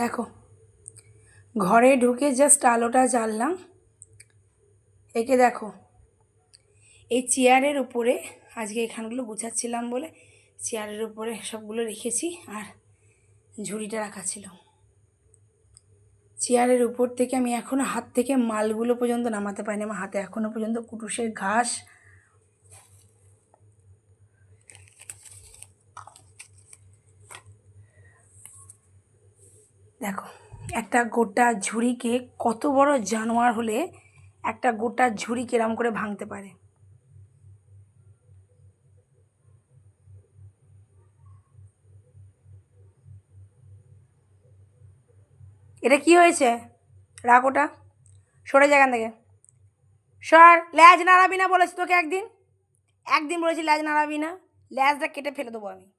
দেখো, ঘরে ঢুকে জাস্ট আলোটা জ্বাললাম। একে দেখো, এই চেয়ারের উপরে, আজকে এখানগুলো গুছাচ্ছিলাম বলে চেয়ারের উপরে সবগুলো রেখেছি আর ঝুড়িটা রাখা ছিল। চেয়ারের উপর থেকে আমি এখনও হাত থেকে মালগুলো পর্যন্ত নামাতে পারিনি, আমার হাতে এখনও পর্যন্ত কুটুসের ঘাস দেখো, একটা গোটা ঝুড়িকে কত বড় জানোয়ার হলে একটা গোটা ঝুড়ি কেরাম করে ভাঙতে পারে। এটা কি হয়েছে? রাখ ওটা। সরে যাগান থেকে। সর, ল্যাজ নাড়াবি না বলেছি তোকে একদিন। একদিন বলেছি ল্যাজ নাড়াবি না। ল্যাজটা কেটে ফেলে দেবো আমি।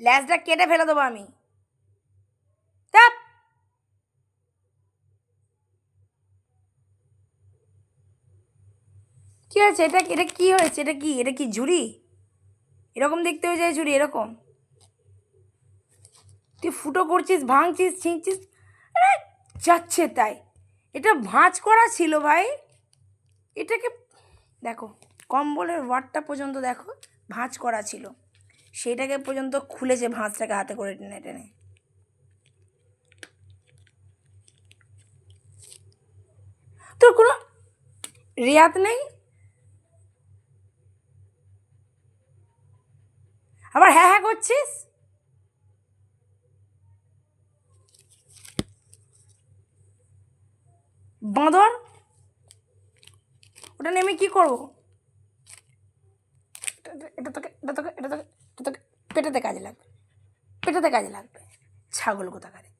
ল্যাজটা কেটে ফেলে দেবো আমি। কি হয়েছে এটা এটা কি হয়েছে? এটা কি? এটা কি ঝুড়ি? এরকম দেখতে হয়ে যায় ঝুড়ি, এরকম। তুই ফুটো করছিস, ভাঙছিস আরে, যাচ্ছে তাই। এটা ভাঁজ করা ছিল ভাই। এটাকে, দেখো, কম্বলের ওয়ার্ডটা পর্যন্ত দেখো, ভাঁজ করা ছিল। সেটাকে পর্যন্ত খুলেছে, ভাঁজটাকে হাতে করে টেনে টেনে। তোর কোনো রেয়াত নেই? আবার হ্যাঁ হ্যাঁ করছিস? বাঁদর? ওটা নেমে কি করব? এটা তোকে এটা তোকে এটা তোকে এটা তোকে, পেটাতে কাজে লাগবে। পেটাতে কাজে লাগবে। ছাগল কোথাকারে?